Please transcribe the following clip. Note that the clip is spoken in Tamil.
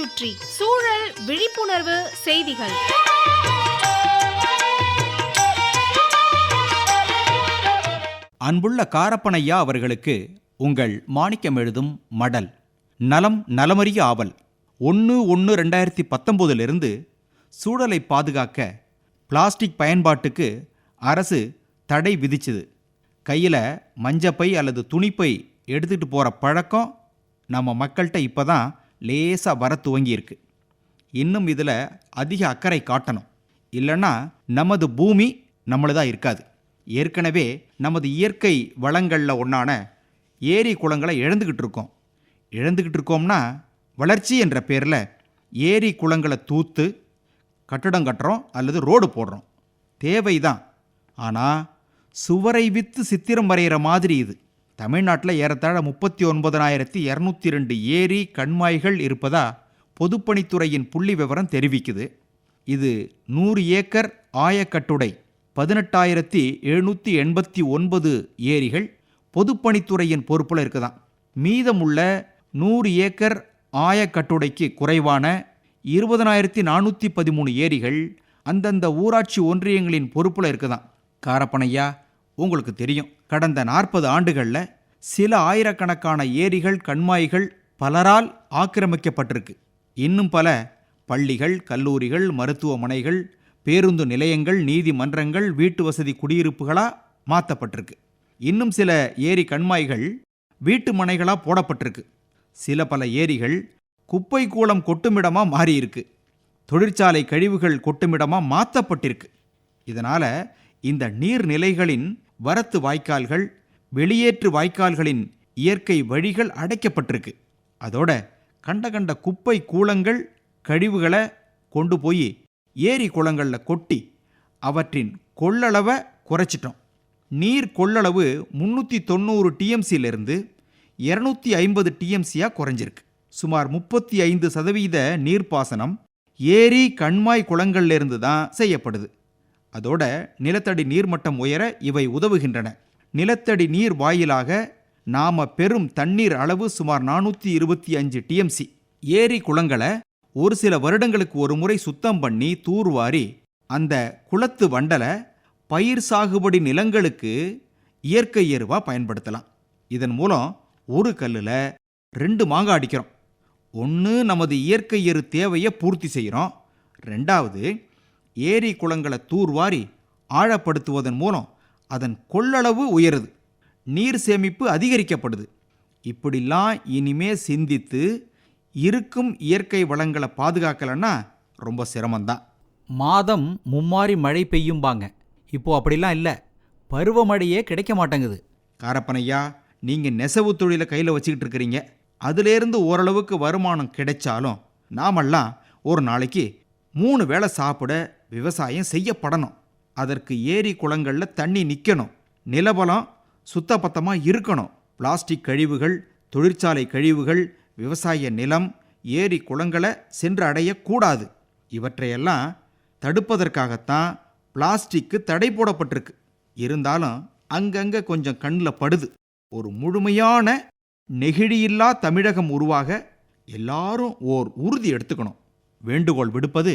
சுற்றி சூழல் விழிப்புணர்வு செய்திகள். அன்புள்ள காரப்பனையா அவர்களுக்கு உங்கள் மாணிக்கம் எழுதும் மடல். நலம் நலமறிய ஆவல். ஒன்று ஒன்று ரெண்டாயிரத்தி பத்தொம்போதிலிருந்து சூழலை பாதுகாக்க பிளாஸ்டிக் பயன்பாட்டுக்கு அரசு தடை விதிச்சுது. கையில் மஞ்சப்பை அல்லது துணிப்பை எடுத்துகிட்டு போகிற பழக்கம் நம்ம மக்கள்கிட்ட இப்போ தான் லேசாக வர துவங்கியிருக்கு. இன்னும் இதில் அதிக அக்கறை காட்டணும். இல்லைன்னா நமது பூமி நம்மளதாக இருக்காது. ஏற்கனவே நமது இயற்கை வளங்களில் ஒன்றான ஏரி குளங்களை இழந்துக்கிட்டு இருக்கோம். இழந்துக்கிட்டு இருக்கோம்னா வளர்ச்சி என்ற பேரில் ஏரி குளங்களை தூத்து கட்டடம் கட்டுறோம் அல்லது ரோடு போடுறோம். தேவைதான். ஆனால் சுவரை வித்து சித்திரம் வரைகிற மாதிரி இது. தமிழ்நாட்டில் ஏறத்தாழ முப்பத்தி ஒன்பதனாயிரத்தி இரநூத்தி ரெண்டு ஏரி கண்மாய்கள் இருப்பதா பொதுப்பணித்துறையின் புள்ளி விவரம் தெரிவிக்குது. இது நூறு ஏக்கர் ஆயக்கட்டுடை பதினெட்டாயிரத்தி எழுநூற்றி எண்பத்தி ஒன்பது ஏரிகள் பொதுப்பணித்துறையின் பொறுப்பில் இருக்குதான் மீதமுள்ள நூறு ஏக்கர் ஆயக்கட்டுடைக்கு குறைவான இருபதனாயிரத்தி நானூற்றி பதிமூணு ஏரிகள் அந்தந்த ஊராட்சி ஒன்றியங்களின் பொறுப்பில் இருக்குதாம். காரப்பனையா உங்களுக்கு தெரியும். கடந்த நாற்பது ஆண்டுகளில் சில ஆயிரக்கணக்கான ஏரிகள் கண்மாய்கள் பலரால் ஆக்கிரமிக்கப்பட்டிருக்கு. இன்னும் பல பள்ளிகள் கல்லூரிகள் மருத்துவமனைகள் பேருந்து நிலையங்கள் நீதிமன்றங்கள் வீட்டு வசதி குடியிருப்புகளாக மாற்றப்பட்டிருக்கு இன்னும் சில ஏரி கண்மாய்கள் வீட்டு மனைகளாக போடப்பட்டிருக்கு. சில பல ஏரிகள் குப்பை கூளம் கொட்டுமிடமாக மாறியிருக்கு. தொழிற்சாலை கழிவுகள் கொட்டுமிடமாக மாற்றப்பட்டிருக்கு இதனால் இந்த நீர்நிலைகளின் வரத்து வாய்க்கால்கள் வெளியேற்று வாய்க்கால்களின் இயற்கை வழிகள் அடைக்கப்பட்டிருக்கு. அதோட கண்ட கண்ட குப்பை கூளங்கள் கழிவுகளை கொண்டு போய் ஏரி குளங்களில் கொட்டி அவற்றின் கொள்ளளவை குறைச்சிட்டோம். நீர் கொள்ளளவு முந்நூற்றி தொண்ணூறு டிஎம்சியிலிருந்து இரநூத்தி ஐம்பது டிஎம்சியாக குறைஞ்சிருக்கு. சுமார் முப்பத்தி ஐந்து சதவீத நீர்ப்பாசனம் ஏரி கண்மாய் குளங்கள்லேருந்து தான் செய்யப்படுது. அதோட நிலத்தடி நீர்மட்டம் உயர இவை உதவுகின்றன. நிலத்தடி நீர் வாயிலாக நாம பெறும் தண்ணீர் அளவு சுமார் நானூற்றி இருபத்தி அஞ்சு டிஎம்சி ஏரி குளங்களை ஒரு சில வருடங்களுக்கு ஒரு முறை சுத்தம் பண்ணி தூர்வாரி அந்த குளத்து வண்டலை பயிர் சாகுபடி நிலங்களுக்கு இயற்கை எருவாக பயன்படுத்தலாம். இதன் மூலம் ஒரு கல்லில் ரெண்டு மாங்காய் அடிக்கிறோம். ஒன்று நமது இயற்கை எரு தேவையை பூர்த்தி செய்கிறோம். ரெண்டாவது ஏரி குளங்களை தூர்வாரி ஆழப்படுத்துவதன் மூலம் அதன் கொள்ளளவு உயருது. நீர் சேமிப்பு அதிகரிக்கப்படுது. இப்படிலாம் இனிமே சிந்தித்து இருக்கும் இயற்கை வளங்களை பாதுகாக்கலைன்னா ரொம்ப சிரமம்தான். மாதம் மும்மாரி மழை பெய்யும்பாங்க. இப்போ அப்படிலாம் இல்லை. பருவமழையே கிடைக்க மாட்டேங்குது. காரப்பனையா நீங்கள் நெசவு தொழிலை கையில் வச்சுக்கிட்டு இருக்கிறீங்க. அதுலேருந்து ஓரளவுக்கு வருமானம் கிடைச்சாலும் நாமெல்லாம் ஒரு நாளைக்கு மூணு வேளை சாப்பிட விவசாயம் செய்யப்படணும். அதற்கு ஏரி குளங்களில் தண்ணி நிற்கணும் நிலபலம் சுத்தபத்தமாக இருக்கணும். பிளாஸ்டிக் கழிவுகள் தொழிற்சாலை கழிவுகள் விவசாய நிலம் ஏரி குளங்களை சென்று அடையக்கூடாது இவற்றையெல்லாம் தடுப்பதற்காகத்தான் பிளாஸ்டிக்கு தடை போடப்பட்டிருக்கு. இருந்தாலும் அங்கங்கே கொஞ்சம் கண்ணில் படுது. ஒரு முழுமையான நெகிழியில்லா தமிழகம் உருவாக எல்லாரும் ஓர் உறுதி எடுத்துக்கணும். வேண்டுகோள் விடுப்பது